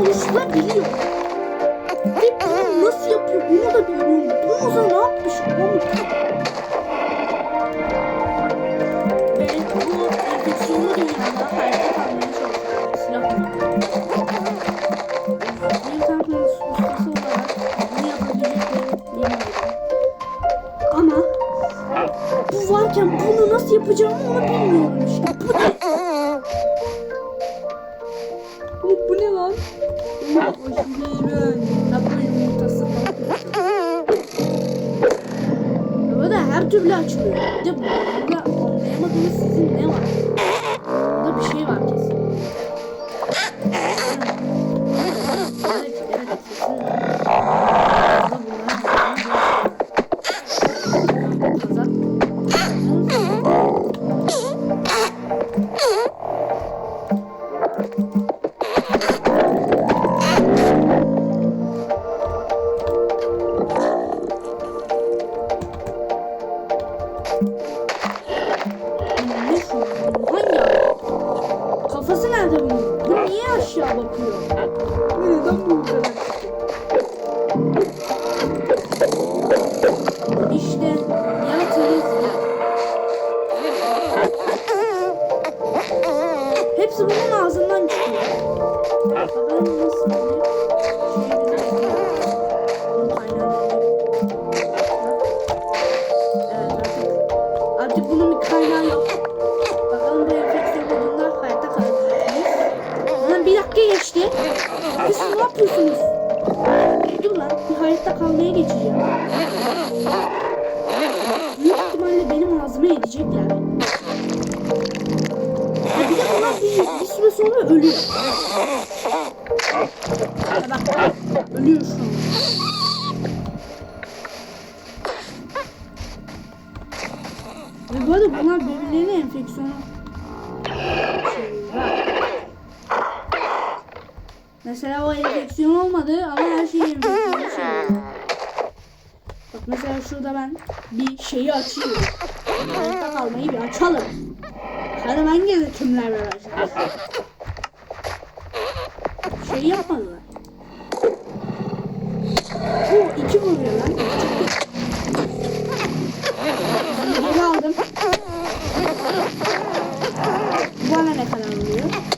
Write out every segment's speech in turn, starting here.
oluşturabiliyor. Ve bunu nasıl yapıyor bunu da bilmiyorum. Bu Muza ne yapmış onu Ve bu enfeksiyonlu dünyada hayatta kalmaya bilmiyorum. Ama bu varken bunu nasıl yapacağımı onu bilmiyorum işte. Dakika geçti. Siz ne yapıyorsunuz? Dur lan bir hayatta kalmaya geçeceğim. Büyük ihtimalle benim ağzıma edecekler. Ya bir de bunlar bir, bir süre sonra ölüyor. Ya bak ölüyor şu an. Ve bu arada bunlar birbirlerine enfeksiyonu Mesela o enfeksiyon olmadı ama her şey enfeksiyonu şey. Bak mesela şurada ben bir şeyi açıyorum. Hayatta kalmayı bir açalım. Ben gene kimler vereceğiz. Şey yapmadılar. Bu iki vuruyor lan. Geri aldım. Bana ne kadar vuruyor?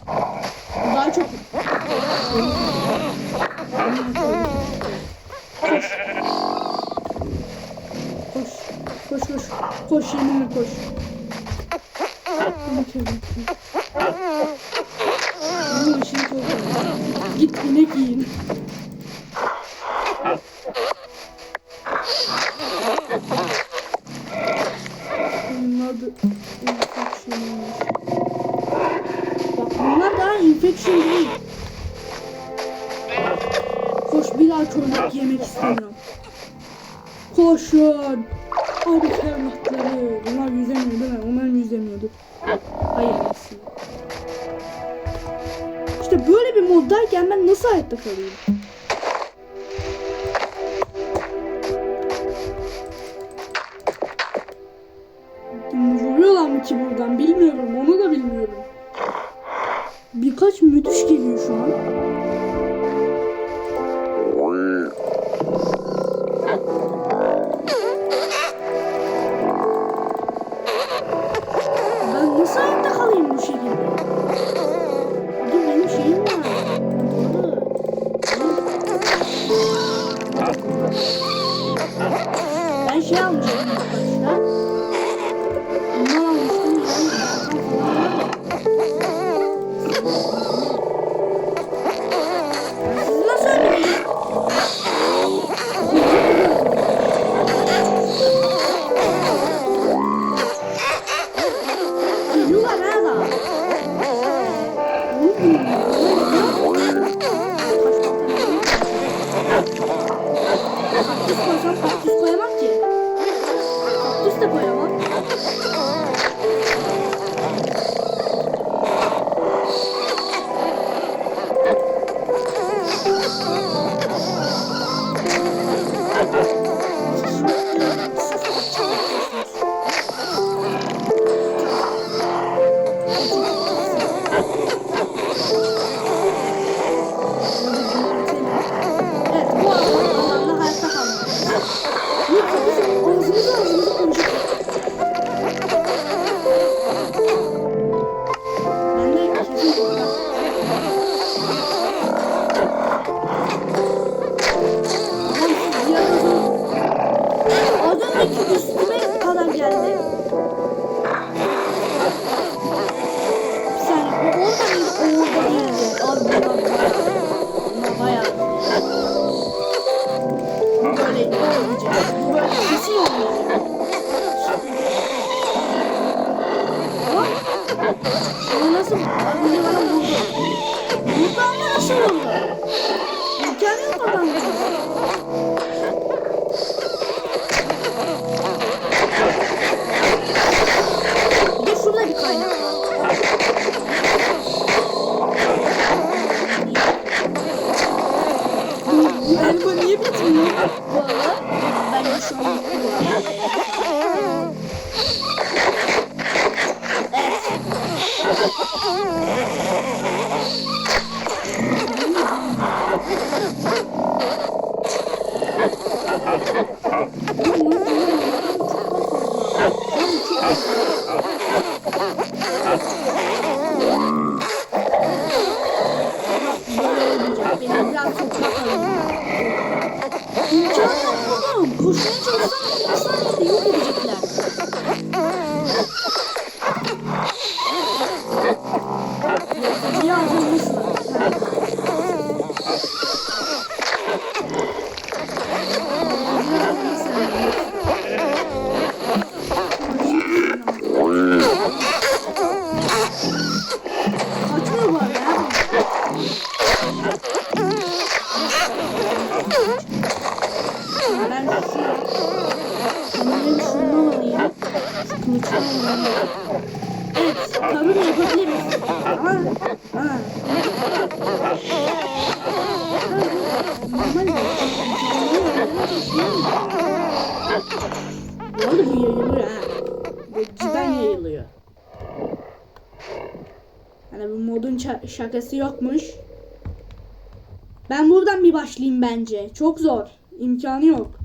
Kaktüs koysam Koşmaya çalışsam bir saniyede yok edecekler. Şakası yokmuş. Ben buradan bir başlayayım bence. Çok zor. İmkanı yok.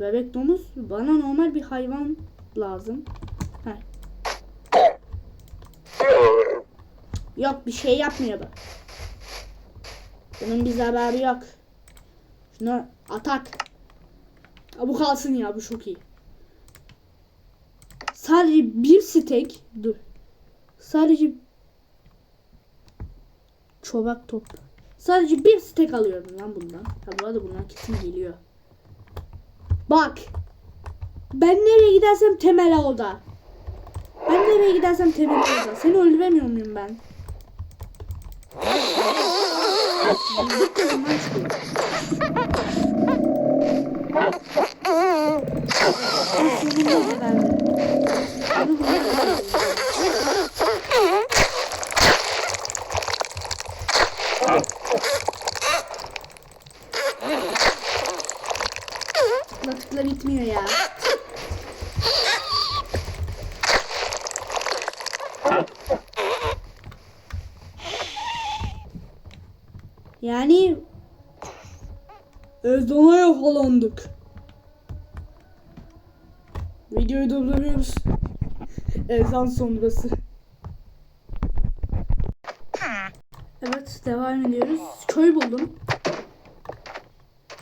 Bebek domuz bana normal bir hayvan lazım. Heh. Yok bir şey yapmıyor bu. Bunun bir zararı yok. Şunu atak. Ha, bu kalsın ya bu çok iyi. Sadece bir stek dur. Sadece çobak top. Sadece bir stek alıyorum lan bundan. Ha bu arada bundan kesin geliyor. Bak. Ben nereye gidersem temel orada. Ben nereye gidersem temel orada. Seni öldüremiyor muyum ben? Sonunda geberdi. Bunu tıkla bitmiyor ya. Yani Ezana yakalandık. Videoyu durduruyoruz. Ezan sonrası. Evet devam ediyoruz. Köy buldum.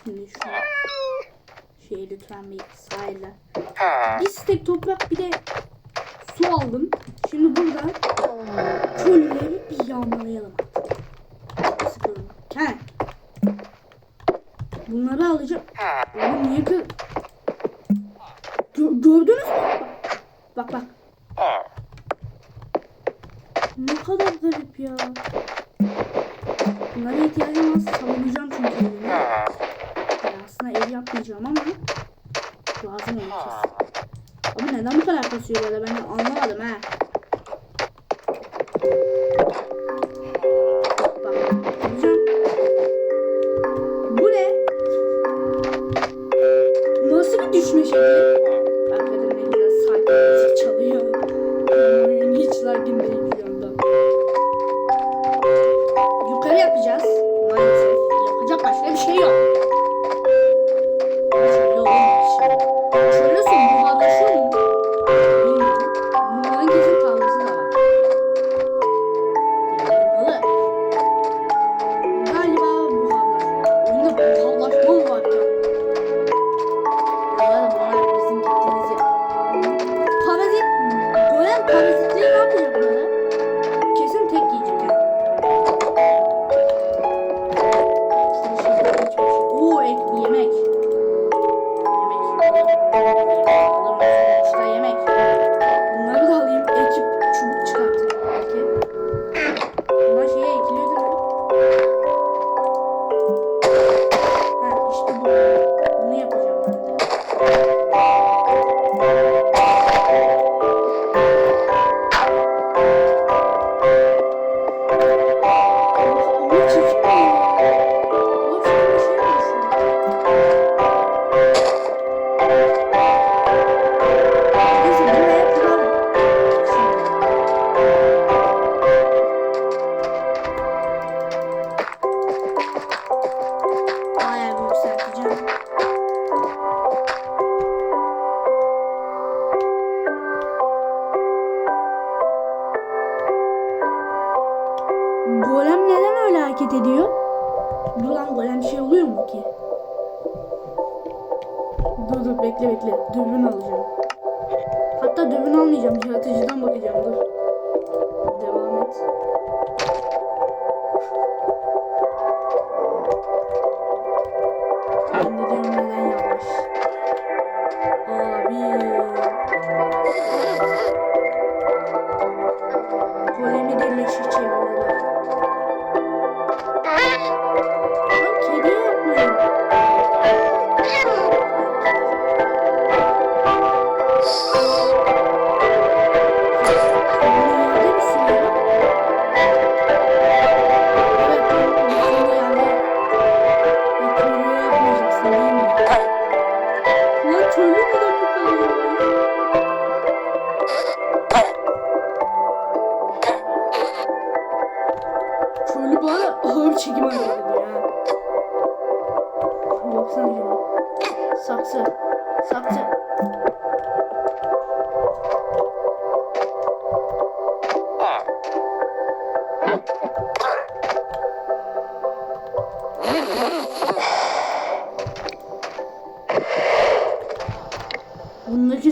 Şimdi şu şey lütfen bir sahile. Bir stek toprak bir de su aldım. Şimdi burada köyleri bir yağmalayalım. Sıkıyorum. He. Bunları alacağım. Oğlum niye kı... Gö- gördünüz mü? Bak bak. Ne kadar garip ya. Bunlara ihtiyacım var. Savunacağım çünkü evimi. Yani aslında ev yapmayacağım ama lazım kesin. Ama neden bu kadar kasıyor böyle ben anlamadım ha. Yukarı yapacağız.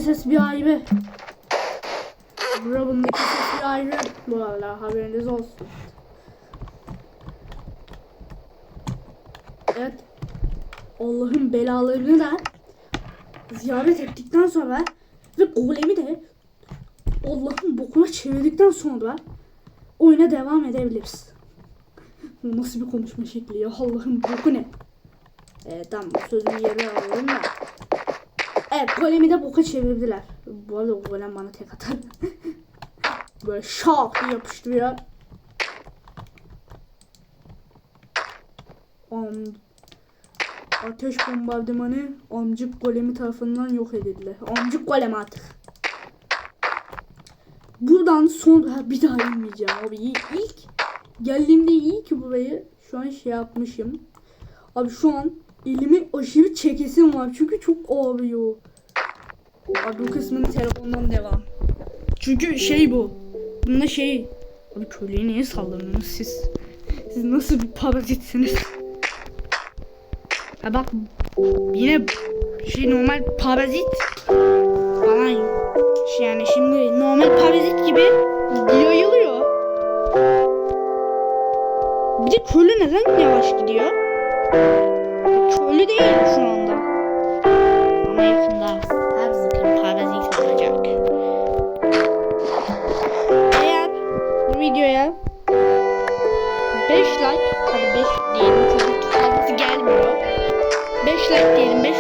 Ses bir ayrı. Bura bundaki ses bir ayrı. Bu arada haberiniz olsun. Evet. Allah'ın belalarını da ziyaret ettikten sonra ve golemi de Allah'ın bokuna çevirdikten sonra oyuna devam edebiliriz. Nasıl bir konuşma şekli ya Allah'ın boku ne? Ee, tamam sözümü yere alıyorum da. Evet golemi de boka çevirdiler. Bu arada o golem bana tek atar. Böyle şak diye yapıştırıyor. Am Ateş bombardımanı amcık golemi tarafından yok edildi. Amcık golem artık. Buradan son ha, bir daha inmeyeceğim abi. İlk geldiğimde iyi ki burayı şu an şey yapmışım. Abi şu an elimi aşırı çekesim var çünkü çok ağrıyor. Abi bu kısmını telefondan devam. Çünkü şey bu. Bunda şey. Abi köleyi niye salladınız siz? Siz nasıl bir parazitsiniz? Ha bak yine şey normal parazit falan şey yani şimdi normal parazit gibi yayılıyor. Bir de köylü neden yavaş gidiyor?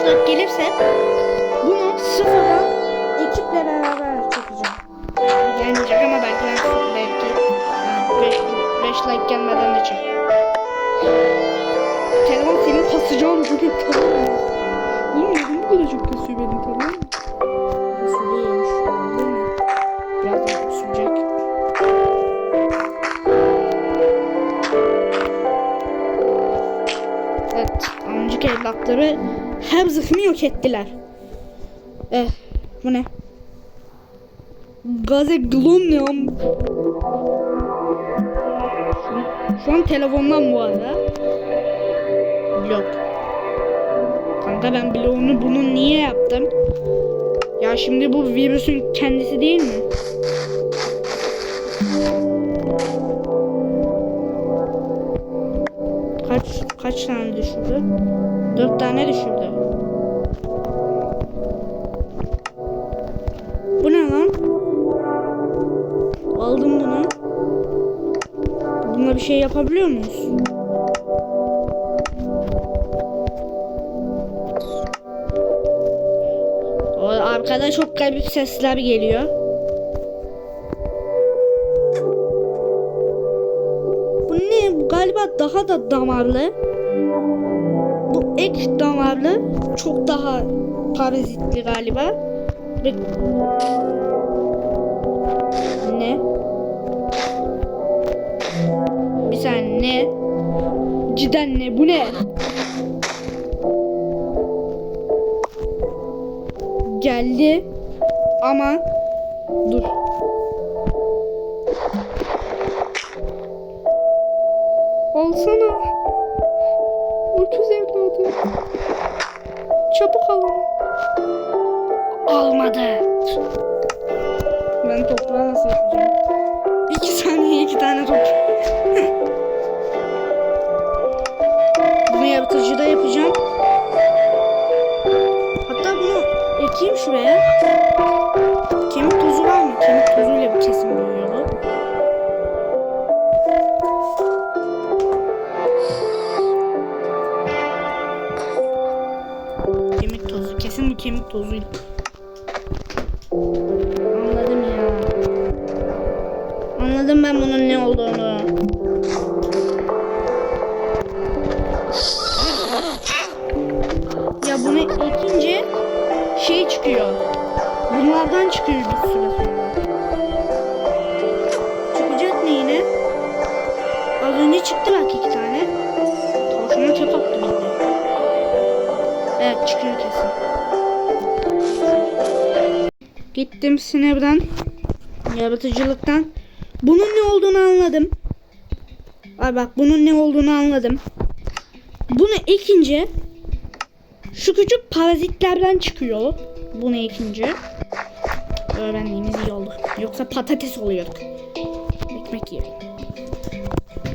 64 gelirse bunu sıfırdan ekiple beraber çekeceğim. Gelmeyecek ama belki belki 5 5 like gelmeden de çek. Telefon senin kasıcı oldu. Zırhımı yok ettiler. Eh, bu ne? Gaze glom ne am? Şu an telefondan bu arada. Blok. Kanka ben bloğunu bunu niye yaptım? Ya şimdi bu virüsün kendisi değil mi? Kaç kaç tane düşürdü? Dört tane düşürdü. Bu ne lan? Aldım bunu. Bununla bir şey yapabiliyor muyuz? Arkada çok garip sesler geliyor. Daha da damarlı. Bu ek damarlı. Çok daha parazitli galiba. Ne? Bir saniye ne? Cidden ne? Bu ne? Geldi. Ama şey çıkıyor. Bunlardan çıkıyor bir süre sonra. Çıkacak ne yine? Az önce çıktı bak iki tane. Tavşana çöp attı bildiğin. Evet çıkıyor kesin. Gittim sinirden, yaratıcılıktan. Bunun ne olduğunu anladım. Ay bak bunun ne olduğunu anladım. Bunu ekince şu küçük parazitlerden çıkıyor. Bunu ekince. Öğrendiğimiz iyi oldu. Yoksa patates oluyorduk. Ekmek yiyelim.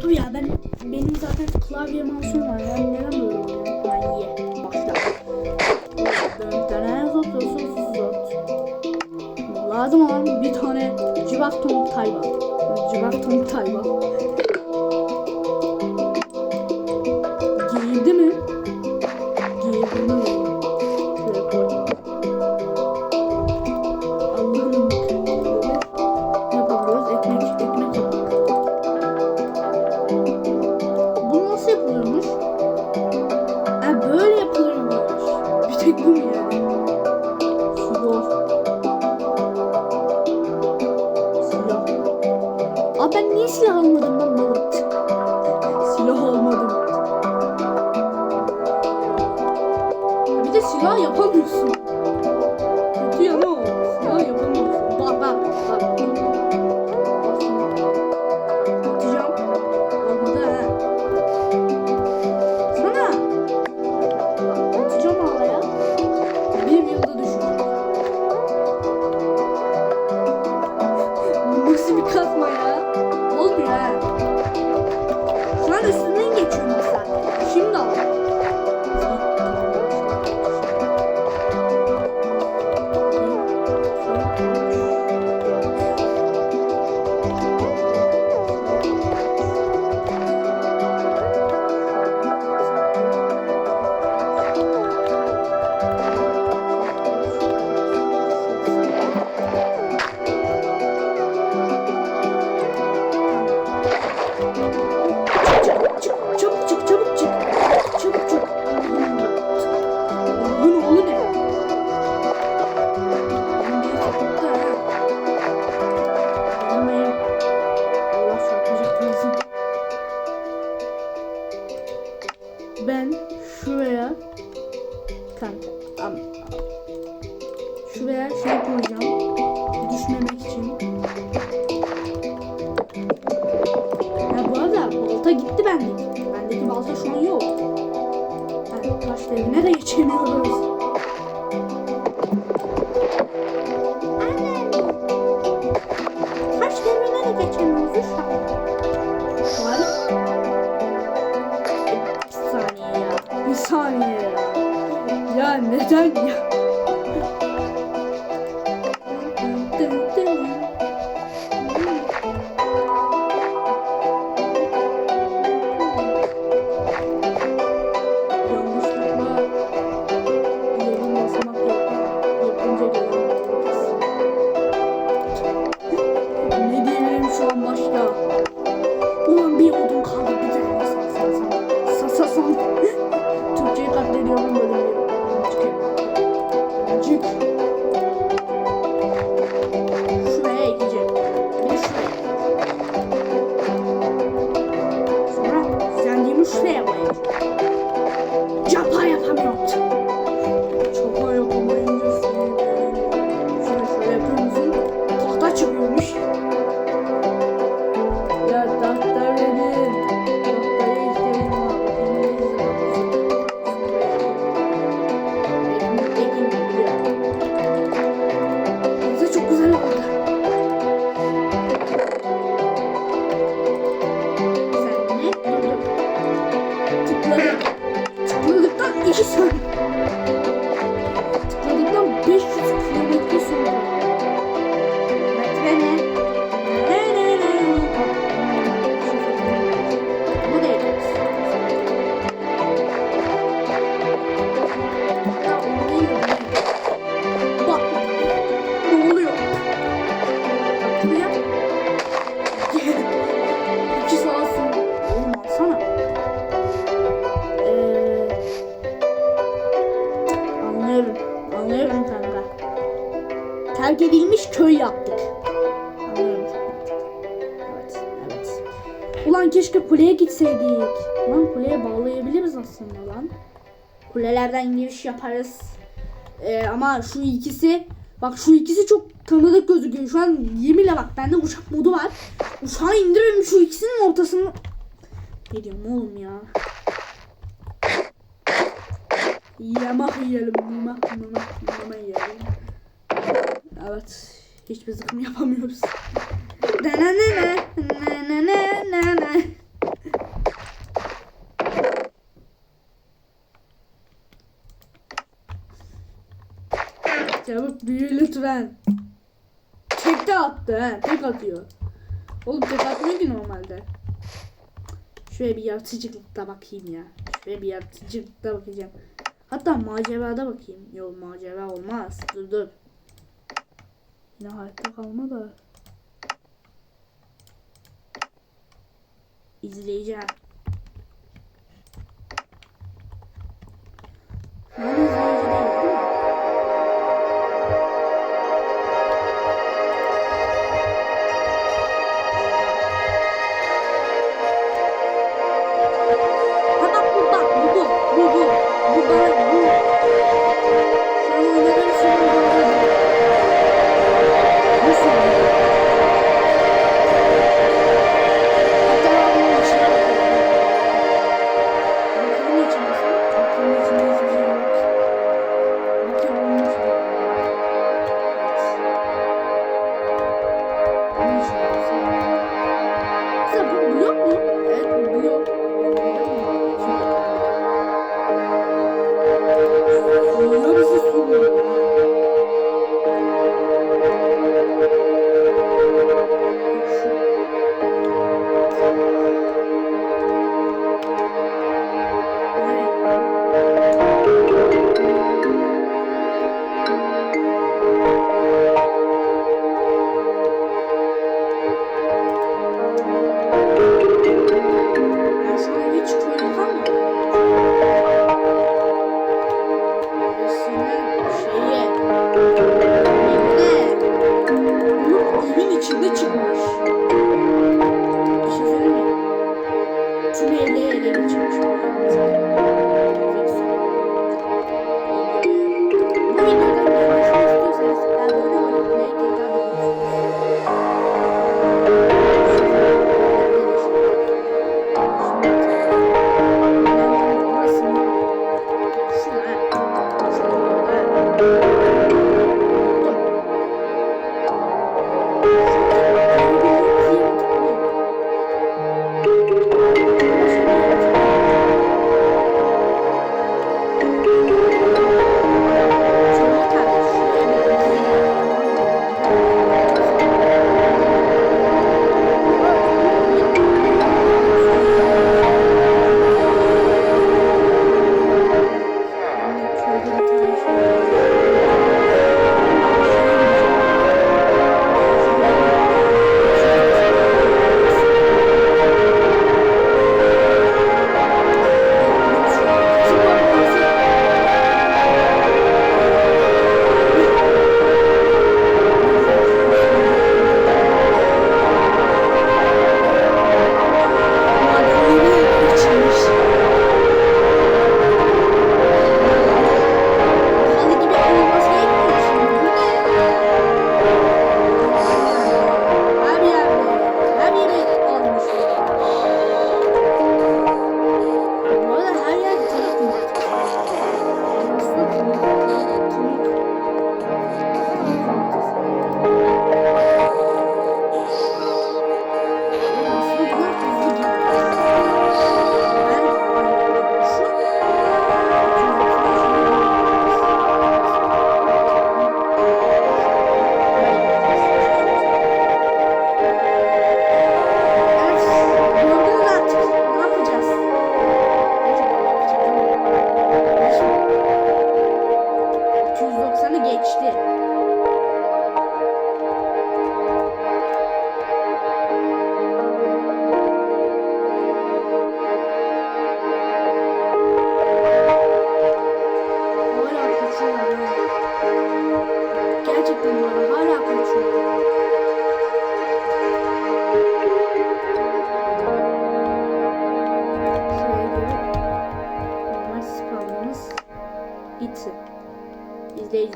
Dur ya ben benim zaten klavye mouse'um var. Ben neden böyle oluyor? Ha iyi. Başla. Lazım olan bir tane civakton tayva. Civakton tayva. Kasma ya? Olmuyor ha. Şu an üstünden geçiyorum mesela. Şimdi al. Şuraya şey koyacağım düşmemek için. Ha bu arada balta gitti bendeki. Bendeki balta şu an yok. Ha, taş devrine de geçemiyoruz. Yaparız. Ee, ama şu ikisi bak şu ikisi çok tanıdık gözüküyor. Şu an yeminle bak bende uçak modu var. Uçağı indirelim şu ikisinin ortasını. Ne diyorum oğlum ya. Yamak yiyelim. Yamak yamak yamak yiyelim. Evet. Hiçbir zıkım yapamıyoruz. Na na na na na na na Çabuk büyü lütfen. Tek de attı he. Tek atıyor. Oğlum tek atmıyor ki normalde. Şöyle bir yaratıcılıkta bakayım ya. Şöyle bir yaratıcılıkta bakacağım. Hatta macerada bakayım. Yok macera olmaz. Dur dur. Yine hayatta kalma da. İzleyeceğim.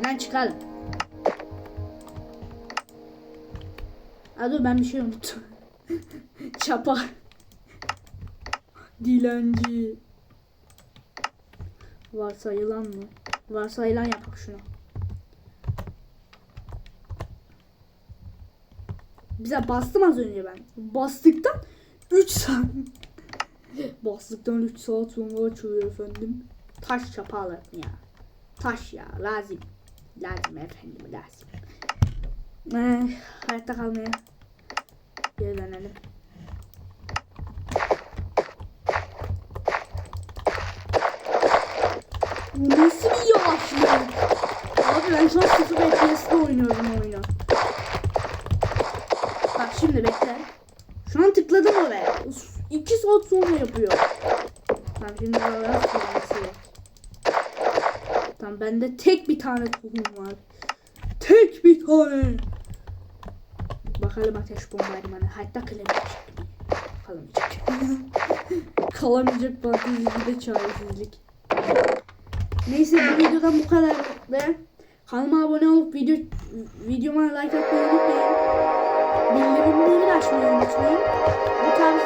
Lan çıkalım. Ha dur ben bir şey unuttum. Çapa. Dilenci. Varsayılan mı? Varsayılan yapak şunu. Bize bastım az önce ben. Bastıktan 3 saat. Bastıktan 3 saat sonra açılıyor efendim. Taş çapa alırım ya. Taş ya lazım. Lazım efendim lazım. Ee, hayatta kalmaya geri dönelim. Bu nasıl bir yavaşlık? Abi ben şu an 0 FPS'de oynuyorum oyunu. Bak şimdi bekle. Şu an tıkladım oraya. 2 saat sonra yapıyor. Tamam şimdi oradan sürmesi. Tamam bende tek bir tane tohum var. Tek bir tane. Bakalım ateş bombardımanı. Hayatta kalamayacak. Kalamayacak. Kalamayacak fantezisi de çaresizlik. Neyse bu videodan bu kadar. Ve kanalıma abone olup video videoma like atmayı unutmayın. Bildirimleri de açmayı unutmayın. Bu tarz